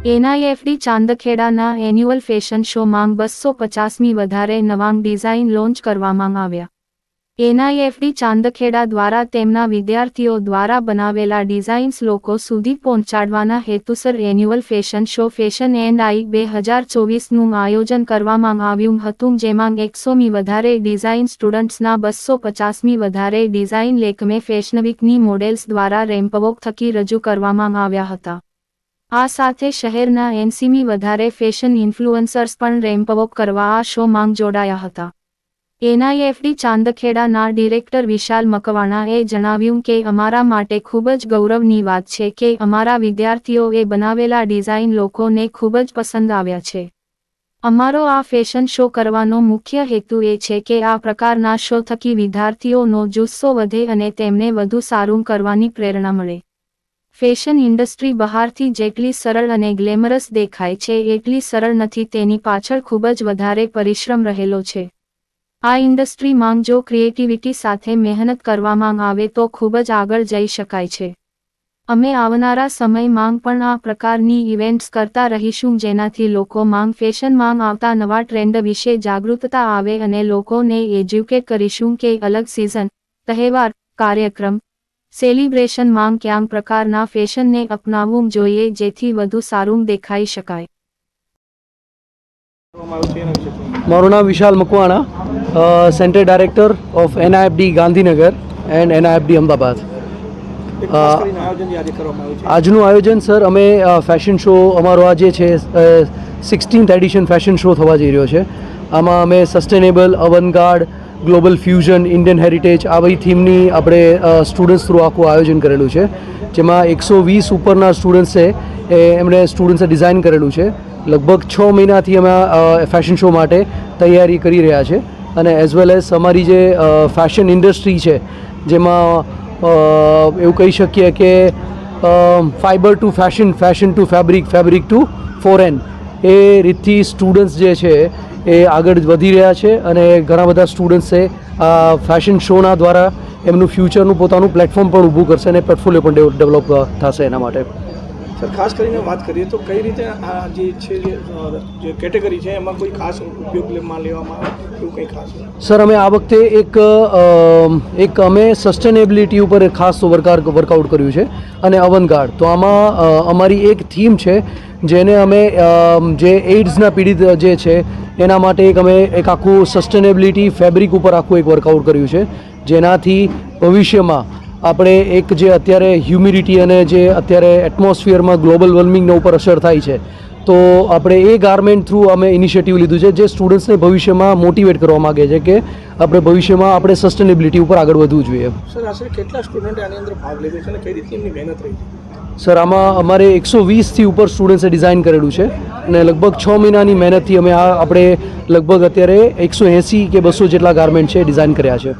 એનઆઈએફડી ચાંદખેડાના annual fashion show માંગ બસો પચાસમી વધારે નવાંગ ડિઝાઇન લોન્ચ કરવામાં આવ્યા. એનઆઈએફડી ચાંદખેડા દ્વારા તેમના વિદ્યાર્થીઓ દ્વારા બનાવેલા ડિઝાઇન્સ લોકો સુધી પહોંચાડવાના હેતુસર annual fashion show fashion and આઈ બે હજાર ચોવીસનું આયોજન કરવામાં આવ્યું હતું, જેમાં એકસોમી વધારે ડિઝાઇન સ્ટુડન્ટ્સના બસો પચાસમી વધારે ડિઝાઇન લેખમે ફેશન વીકની મોડેલ્સ દ્વારા રેમ્પવોક થકી રજૂ કરવામાં આવ્યા હતા. આ સાથે શહેરના એનસીમી વધારે ફેશન ઇન્ફ્લુઅન્સર્સ પણ રેમ્પવોક કરવા આ શો માંગ જોડાયા હતા. એનઆઈએફડી ચાંદખેડાના ડિરેક્ટર વિશાલ મકવાણાએ જણાવ્યું કે અમારા માટે ખૂબ જ ગૌરવની વાત છે કે અમારા વિદ્યાર્થીઓએ બનાવેલા ડિઝાઇન લોકોને ખૂબ જ પસંદ આવ્યા છે. અમારો આ ફેશન શો કરવાનો મુખ્ય હેતુ એ છે કે આ પ્રકારના શો થકી વિદ્યાર્થીઓનો જુસ્સો વધે અને તેમને વધુ સારું કરવાની પ્રેરણા મળે. ફેશન ઇન્ડસ્ટ્રી બહારથી જેટલી સરળ અને ગ્લેમરસ દેખાય છે, એટલી સરળ નથી. તેની પાછળ ખૂબ જ વધારે પરિશ્રમ રહેલો છે. આ ઇન્ડસ્ટ્રીમાં જો ક્રિએટિવિટી સાથે મહેનત કરવામાં આવે તો ખૂબ જ આગળ જઈ શકાય છે. અમે આવનારા સમયમાં પણ આ પ્રકારની ઇવેન્ટ્સ કરતા રહીશું જેનાથી લોકો માંગ ફેશન માંગ આવતા નવા ટ્રેન્ડ વિશે જાગૃતતા આવે અને લોકોને એજ્યુકેટ કરીશું કે અલગ સિઝન, તહેવાર, કાર્યક્રમ સેલિબ્રેશન માંગ ક્યાંક પ્રકારના ફેશનને અપનાવવું જોઈએ જેથી વધુ સારું દેખાઈ શકાય. મારું નામ Vishal Makwana centre director of NIFD Gandhinagar and NIFD Ahmedabad. એક ખાસ કરીને આયોજન જે આજે કરવામાં આવ્યું છે. આજનું આયોજન સર અમે ફેશન શો અમારો આ જે છે સિક્સટીન્થ એડિશન ફેશન શો થવા જઈ રહ્યો છે. આમાં અમે sustainable avant garde global fusion, Indian heritage, આ બધી થીમની આપણે સ્ટુડન્ટ્સ થ્રુ આખું આયોજન કરેલું છે. જેમાં એકસો વીસ ઉપરના સ્ટુડન્ટ્સ છે, એ એમણે સ્ટુડન્ટ્સે ડિઝાઇન કરેલું છે. લગભગ છ મહિનાથી અમે ફેશન શો માટે તૈયારી કરી રહ્યા છે. અને એઝ વેલ એઝ અમારી જે ફેશન ઇન્ડસ્ટ્રી છે, જેમાં એવું કહી શકીએ કે fibre to fashion fashion to fabric fabric to foreign એ રીતથી સ્ટુડન્ટ્સ જે છે એ આગળ વધી રહ્યા છે અને ઘણા બધા સ્ટુડન્ટ્સે આ ફેશન શોના દ્વારા એમનું ફ્યુચરનું પોતાનું પ્લેટફોર્મ પણ ઊભું કરશે અને પોર્ટફોલિયો પણ ડેવલપ થશે એના માટે. સર, ખાસ કરીને વાત કરીએ તો કઈ રીતે આ જે છે જે કેટેગરી છે, એમાં કોઈ ખાસ ઉપયોગમાં લેવામાં એવું કંઈ ખાસ? સર, અમે આ વખતે એક એક અમે સસ્ટેનેબિલિટી ઉપર ખાસ વર્કાર વર્કઆઉટ કર્યું છે, અને અવનગાર્ડ તો આમાં અમારી એક થીમ છે, જેને અમે જે એઇડ્સના પીડિત જે છે, એના માટે એક અમે એક આખું સસ્ટેનેબિલિટી ફેબ્રિક ઉપર આખું એક વર્કઆઉટ કર્યું છે, જેનાથી ભવિષ્યમાં આપણે એક જે અત્યારે હ્યુમિડિટી અને જે અત્યારે એટમોસ્ફિયરમાં ગ્લોબલ વોર્મિંગના ઉપર અસર થાય છે તો આપણે એ ગાર્મેન્ટ થ્રુ અમે ઇનિશિયેટિવ લીધું છે જે સ્ટુડન્ટ્સને ભવિષ્યમાં મોટિવેટ કરવા માગે છે કે આપણે ભવિષ્યમાં આપણે સસ્ટેનેબિલિટી ઉપર આગળ વધવું જોઈએ. સર આશરે કેટલા સ્ટુડન્ટે આની અંદર ભાગ લીધો છે અને કઈ રીતે એમની મહેનત રહી છે? સર આમાં અમારે એકસો વીસથી ઉપર સ્ટુડન્ટ્સે ડિઝાઇન કરેલું છે અને લગભગ છ મહિનાની મહેનતથી અમે આ આપણે લગભગ અત્યારે એકસો એંસી કે બસો જેટલા ગાર્મેન્ટ છે ડિઝાઇન કર્યા છે.